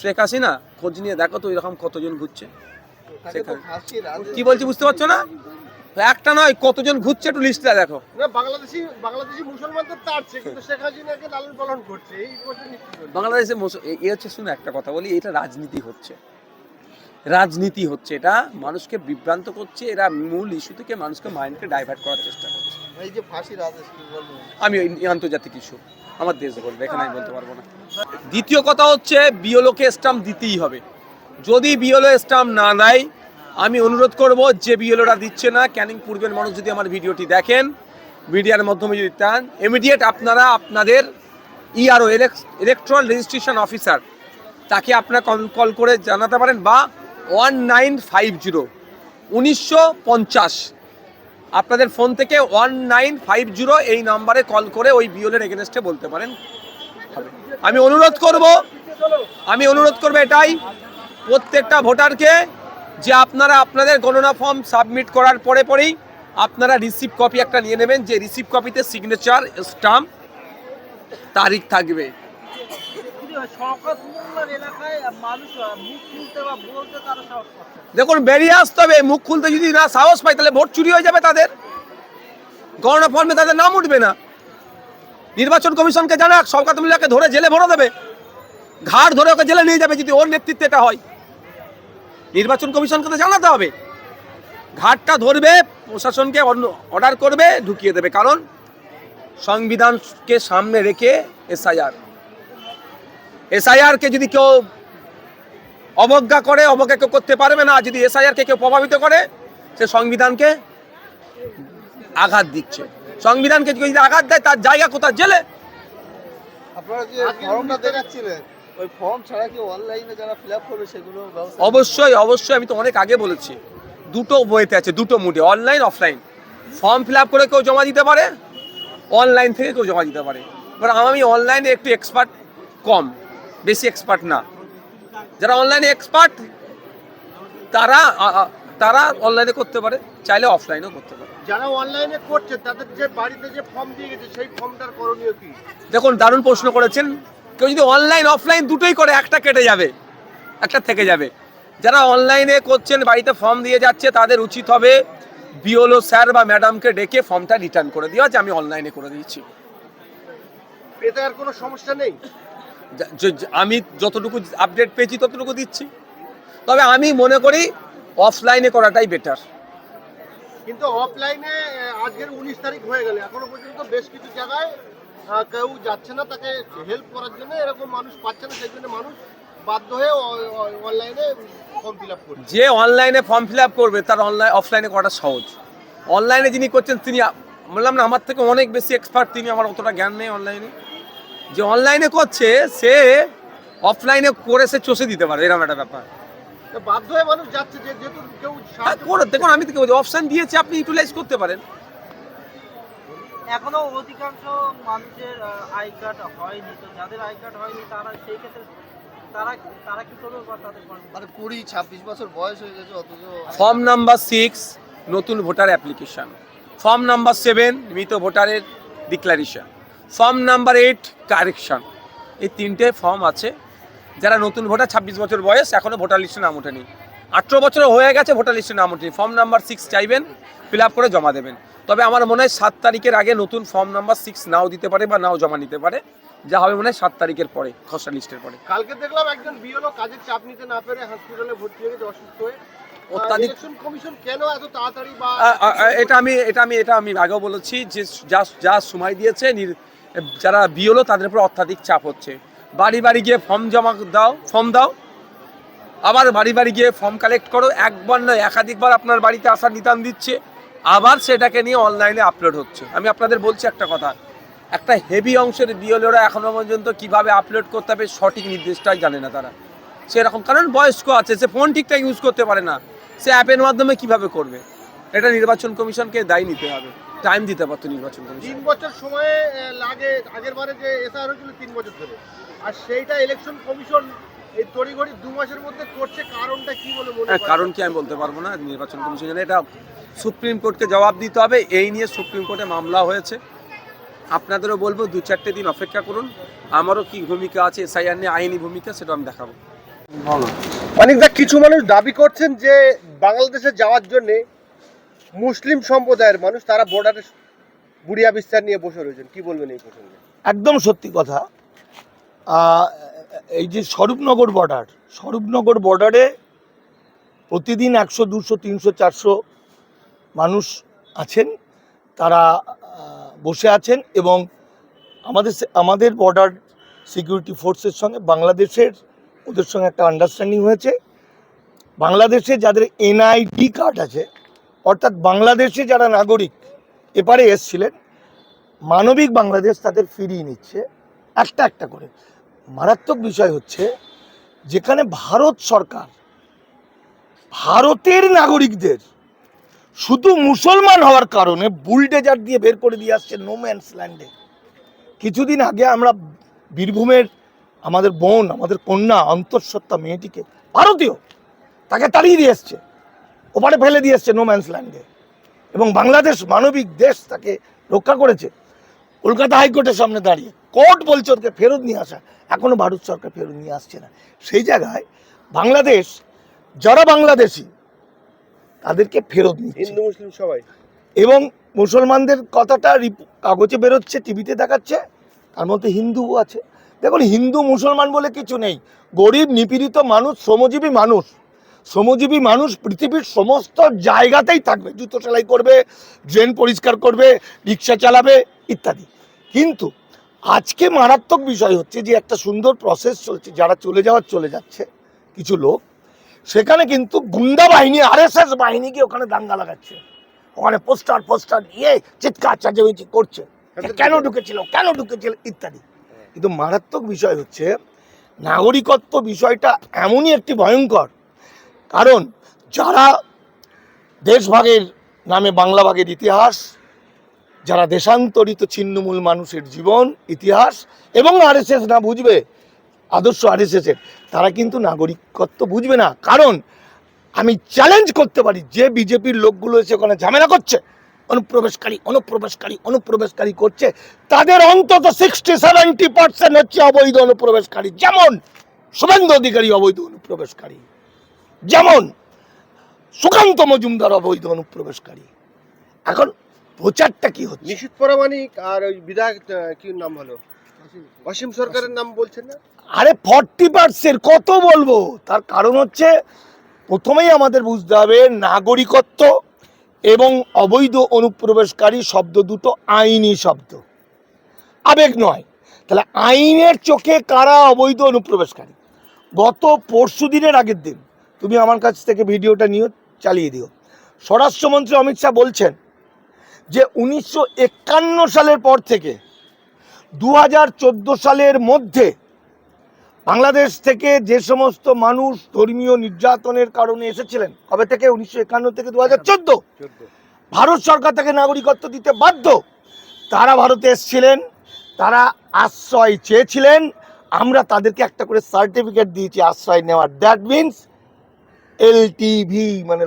শেখ হাসিনা খোঁজ নিয়ে দেখো তো এরকম কতজন ঘুরছে। কি বলছি বুঝতে পারছ না? একটা নয় কতজন ঘুরছে একটু লিস্টটা দেখো। বাংলাদেশি বাংলাদেশি মুসলমানদের তাড়ছে কিন্তু শেখ হাসিনাকে লালন পালন করছে এই বাংলাদেশে হচ্ছে শুনে একটা কথা বলি এটা রাজনীতি হচ্ছে। রাজনীতি হচ্ছে এটা মানুষকে বিভ্রান্ত করছে এরা মূল ইস্যু থেকে মানুষকে মাইন্ডকে ডাইভার্ট করার চেষ্টা করছে। এই যে আমি আন্তর্জাতিক ইস্যু আমার দেশ বলবে, এখানে আমি বলতে পারব না। দ্বিতীয় কথা হচ্ছে বিওলোকে স্টাম্প দিতেই হবে। যদি বিওলো স্টাম্প না দেয়, আমি অনুরোধ করব যে বিওলোরা দিচ্ছে না, ক্যানিং পূর্বের মানুষ যদি আমার ভিডিওটি দেখেন, মিডিয়ার মাধ্যমে যদি চান ইমিডিয়েট আপনারা আপনাদের ইআরও ইলেকট্রন রেজিস্ট্রেশন অফিসার তাকে আপনারা কল করে জানাতে পারেন বা ওয়ান নাইন ফাইভ জিরো উনিশশো পঞ্চাশ আপনাদের ফোন থেকে ওয়ান নাইন ফাইভ জিরো এই নাম্বারে কল করে ওই বিওলের এগেনস্টে বলতে পারেন আমি অনুরোধ করব, আমি অনুরোধ করব এটাই, প্রত্যেকটা ভোটারকে যে আপনারা আপনাদের গণনা ফর্ম সাবমিট করার পরে পরেই আপনারা রিসিভ কপি একটা নিয়ে নেবেন, যে রিসিভ কপিতে সিগনেচার স্টাম্প তারিখ থাকবে এলাকায় মানুষ। দেখুন, বেরিয়ে আসতে হবে। মুখ খুলতে যদি না সাহস পায়, তাহলে ভোট চুরি হয়ে যাবে তাদের। গণনা ফর্মে তাদের নাম উঠবে না। নির্বাচন কমিশনকে জানাক শওকাত মোল্লাকে ধরে জেলে ভরে দেবে। ঘাড় ধরে ওকে জেলে নিয়ে যাবে যদি ওর নেতৃত্বে এটা হয়। নির্বাচন কমিশনকে তো জানাতে হবে। ঘাটটা ধরবে, প্রশাসনকে অর্ডার করবে, ঢুকিয়ে দেবে। কারণ সংবিধানকে সামনে রেখে এসআইআর। এসআইআরকে যদি কেউ অবজ্ঞা করে অবজ্ঞা কেউ করতে পারবে না। যদি এসআইআরকে কেউ প্রভাবিত করে সে সংবিধানকে আঘাত দিচ্ছে। সংবিধানকে কেউ যদি আঘাত দেয় তার জায়গা কোথায়? জেলে। আপনারা যে ফর্মটা দেখাচ্ছিলেন ওই ফর্ম ছাড়া কি অনলাইনে যারা ফিল আপ করবে সেগুলো ব্যবস্থা অবশ্যই অবশ্যই আমি তো অনেক আগে বলেছি। দুটো বইতে আছে দুটো মুডে online offline form fill up করে কেউ জমা দিতে পারে অনলাইন থেকে কেউ জমা দিতে পারে। এবার আমি অনলাইনে একটু এক্সপার্ট কম বেশি এক্সপার্ট না। যারা অনলাইনে এক্সপার্ট তারা তারা অনলাইনে করতে পারে চাইলে অফলাইনেও করতে পারে। যারা অনলাইনে করছে তাদের যে বাড়িতে যে ফর্ম দিয়ে গেছে সেই ফর্মটার করণীয় কি? দেখুন দারুণ প্রশ্ন করেছেন। কেউ যদি অনলাইন অফলাইন দুটোই করে একটা কেটে যাবে একটা থেকে যাবে। যারা অনলাইনে করছেন বাড়িতে ফর্ম দিয়ে যাচ্ছে তাদের উচিত হবে বিওলো স্যার বা ম্যাডামকে ডেকে ফর্মটা রিটার্ন করে দেওয়া যে আমি অনলাইনে করে দিয়েছি। এতে আর কোনো সমস্যা নেই? আমি যতটুকু আপডেট পেয়েছি ততটুকু দিচ্ছি। তবে আমি মনে করি অফলাইনে করাটাই বেটার কিন্তু অফলাইনে আজকের উনিশ তারিখ হয়ে গেল। এখনও পর্যন্ত বেশ কিছু জায়গায় কেউ যাচ্ছে না তাকে হেল্প করার জন্য। এরকম মানুষ পাচ্ছে না সেই জন্য মানুষ বাধ্য হয়ে অনলাইনে ফর্ম ফিল আপ করছে। যে অনলাইনে ফর্ম ফিল আপ করবে তার অনলাইন অফলাইনে করাটা সহজ। অনলাইনে যিনি করছেন তিনি বললাম না আমার থেকে অনেক বেশি এক্সপার্ট তিনি আমার অতটা জ্ঞান নেই অনলাইনে যে অনলাইনে করছে সে অফলাইনে করে সে চষে দিতে পারে এরকম একটা ব্যাপার। তো বাধ্য হয়ে মানুষ যাচ্ছে যে যেহেতু কেউ হ্যাঁ, করে দেখুন আমি থেকে বলছি অপশান দিয়েছি আপনি ইউটিলাইজ করতে পারেন। এখনও অধিকাংশ মানুষের আই কার্ড হয়নি তো যাদের আই কার্ড হয়নি তারা সেই ক্ষেত্রে তারা তারা কি করবে বা তাদের কর্ম- মানে কুড়ি ছাব্বিশ বছর বয়স হয়ে গেছে ফর্ম নাম্বার সিক্স নতুন voter application form number seven মৃত ভোটারের declaration form number eight correction. এই তিনটে ফর্ম আছে। যারা নতুন ভোটার ছাব্বিশ বছর বয়স এখনও ভোটার লিস্টে নাম ওঠেনি। আঠেরো বছর হয়ে গেছে ভোটার লিস্টে নাম ওঠেনি। ফর্ম নাম্বার সিক্স চাইবেন ফিল করে জমা দেবেন। তবে আমার মনে হয় সাত তারিখের আগে নতুন ফর্ম নাম্বার সিক্স নাও দিতে পারে বা নাও জমা নিতে পারে। যা হবে মনে হয় সাত তারিখের পরে খসড়া লিস্টের পরে। কালকে দেখলাম একজন বিএলও কাজের চাপ নিতে না পেরে হসপিটালে ভর্তি হয়ে গেছে অসুস্থ হয়ে। অত্যাধিক কমিশন কেন এত তাড়াতাড়ি বা এটা আমি এটা আমি এটা আমি আগেও বলেছি যে যা যা সময় দিয়েছে যারা বিওলো তাদের উপর অত্যাধিক চাপ হচ্ছে। বাড়ি বাড়ি গিয়ে ফর্ম জমা দাও ফর্ম দাও। আবার বাড়ি বাড়ি গিয়ে ফর্ম কালেক্ট করো। একবার নয় একাধিকবার আপনার বাড়িতে আসার নিতান দিচ্ছে। আবার সেটাকে নিয়ে অনলাইনে আপলোড হচ্ছে। আমি আপনাদের বলছি একটা কথা। একটা হেভি অংশের বিওলোরা এখনও পর্যন্ত কীভাবে আপলোড করতে হবে সঠিক নির্দেশটাই জানে না তারা। সেরকম কারণ বয়স্ক আছে, সে ফোন ঠিকঠাক ইউজ করতে পারে না। সে অ্যাপের মাধ্যমে কীভাবে করবে? এটা নির্বাচন কমিশনকে দায়ী নিতে হবে। টাইম দিতে পারতো নির্বাচন কমিশন। তিন বছর সময়ে লাগে আগের বারে যে এসআর হয়েছিল তিন বছর ধরে। আর সেইটা ইলেকশন কমিশন এই তড়িঘড়ি দু মাসের মধ্যে করছে কারণটা কি বলে হ্যাঁ কারণ কি আমি বলতে পারব না নির্বাচন কমিশনের এটা সুপ্রিম কোর্টকে জবাব দিতে হবে এই নিয়ে সুপ্রিম কোর্টে মামলা হয়েছে। আপনাদেরও বলব দু চারটে দিন অপেক্ষা করুন আমারও কি ভূমিকা আছে এসআইআর নিয়ে আইনি ভূমিকা সেটা আমি দেখাবো। মানিকদা কিছু মানুষ দাবি করছেন যে বাংলাদেশে যাওয়ার জন্য মুসলিম সম্প্রদায়ের মানুষ, তারা বর্ডারে বুড়িয়া বিস্তার নিয়ে বসে রয়েছেন। কি বলবেন এই প্রসঙ্গে? একদম সত্যি কথা। এই যে স্বরূপনগর বর্ডার স্বরূপনগর বর্ডারে প্রতিদিন একশো, দুশো, তিনশো, চারশো মানুষ আছেন। তারা বসে আছেন এবং আমাদের আমাদের বর্ডার সিকিউরিটি ফোর্সের সঙ্গে, বাংলাদেশের, ওদের সঙ্গে একটা আন্ডারস্ট্যান্ডিং হয়েছে। বাংলাদেশে যাদের এনআইডি কার্ড আছে অর্থাৎ বাংলাদেশে যারা নাগরিক, এপারে এসছিলেন, মানবিক বাংলাদেশ তাদের ফিরিয়ে নিচ্ছে, একটা একটা করে। মারাত্মক বিষয় হচ্ছে, যেখানে ভারত সরকার, ভারতের নাগরিকদের শুধু মুসলমান হওয়ার কারণে বুলডেজার দিয়ে বের করে দিয়ে আসছে নোম্যান্স ল্যান্ডে কিছুদিন আগে আমরা বীরভূমের আমাদের বোন, আমাদের কন্যা, অন্তঃসত্ত্বা মেয়েটিকে, ভারতীয়, তাকে তাড়িয়ে দিয়ে এসছে। ওপারে ফেলে দিয়ে এসছে নোম্যান্স ল্যান্ডে এবং বাংলাদেশ মানবিক দেশ তাকে রক্ষা করেছে। কলকাতা হাইকোর্টের সামনে দাঁড়িয়ে কোর্ট বলছে ওকে ফেরত নিয়ে আসা। এখনও ভারত সরকার ফেরত নিয়ে আসছে না। সেই জায়গায় বাংলাদেশ যারা বাংলাদেশি তাদেরকে ফেরত নিচ্ছে। হিন্দু মুসলিম সবাই। এবং মুসলমানদের কথাটা কাগজে বেরোচ্ছে টিভিতে দেখাচ্ছে তার মধ্যে হিন্দুও আছে। দেখুন হিন্দু মুসলমান বলে কিছু নেই। গরিব নিপীড়িত মানুষ শ্রমজীবী মানুষ। শ্রমজীবী মানুষ পৃথিবীর সমস্ত জায়গাতেই থাকবে। জুতো সেলাই করবে ড্রেন পরিষ্কার করবে রিক্সা চালাবে ইত্যাদি। কিন্তু আজকে মারাত্মক বিষয় হচ্ছে যে একটা সুন্দর প্রসেস চলছে যারা চলে যাওয়ার চলে যাচ্ছে কিছু লোক। সেখানে কিন্তু গুন্ডা বাহিনী আরএসএস বাহিনীকে ওখানে দাঙ্গা লাগাচ্ছে। ওখানে পোস্টার পোস্টার নিয়ে চিৎকার চাচামেচি করছে। কেন ঢুকেছিল কেন ঢুকেছিল ইত্যাদি। কিন্তু মারাত্মক বিষয় হচ্ছে নাগরিকত্ব বিষয়টা এমনই একটি ভয়ঙ্কর কারণ যারা দেশভাগের নামে বাংলা ভাগের ইতিহাস, যারা দেশান্তরিত ছিন্নমূল মানুষের জীবন, ইতিহাস এবং আরএসএস না বুঝবে, আদর্শ আরএসএস এর, তারা কিন্তু নাগরিকত্ব বুঝবে না। কারণ আমি চ্যালেঞ্জ করতে পারি, যে বিজেপির লোকগুলো এসে ওখানে ঝামেলা করছে, অনুপ্রবেশকারী অনুপ্রবেশকারী অনুপ্রবেশকারী করছে, তাদের অন্তত সিক্সটি সেভেন্টি পার্সেন্ট হচ্ছে অবৈধ অনুপ্রবেশকারী। যেমন শুভেন্দু অধিকারী অবৈধ অনুপ্রবেশকারী। যেমন সুকান্ত মজুমদার অবৈধ অনুপ্রবেশকারী। এখন প্রচারটা কি হচ্ছে? নিশীত পরামানিক আর ওই বিধায়ক কি নাম হলো? অসীম সরকারের নাম বলছেন না? আরে ফর্টি পার্সেন্ট কত বলব? তার কারণ হচ্ছে প্রথমেই আমাদের বুঝতে হবে নাগরিকত্ব এবং অবৈধ অনুপ্রবেশকারী শব্দ দুটো আইনি শব্দ। আবেগ নয়। তাহলে আইনের চোখে কারা অবৈধ অনুপ্রবেশকারী? গত পরশু দিনের আগের দিন তুমি আমার কাছ থেকে ভিডিওটা নিয়ে চালিয়ে দিও। স্বরাষ্ট্রমন্ত্রী অমিত শাহ বলছেন যে উনিশশো একান্ন সালের পর থেকে দু হাজার চোদ্দ সালের মধ্যে বাংলাদেশ থেকে যে সমস্ত মানুষ ধর্মীয় নির্যাতনের কারণে এসেছিলেন, কবে থেকে? উনিশশো একান্ন থেকে দু হাজার ভারত সরকার তাকে নাগরিকত্ব দিতে বাধ্য। তারা ভারতে এসেছিলেন, তারা আশ্রয় চেয়েছিলেন, আমরা তাদেরকে একটা করে সার্টিফিকেট দিয়েছি, আশ্রয় নেওয়ার। দ্যাট মিনস এলটিভি মানে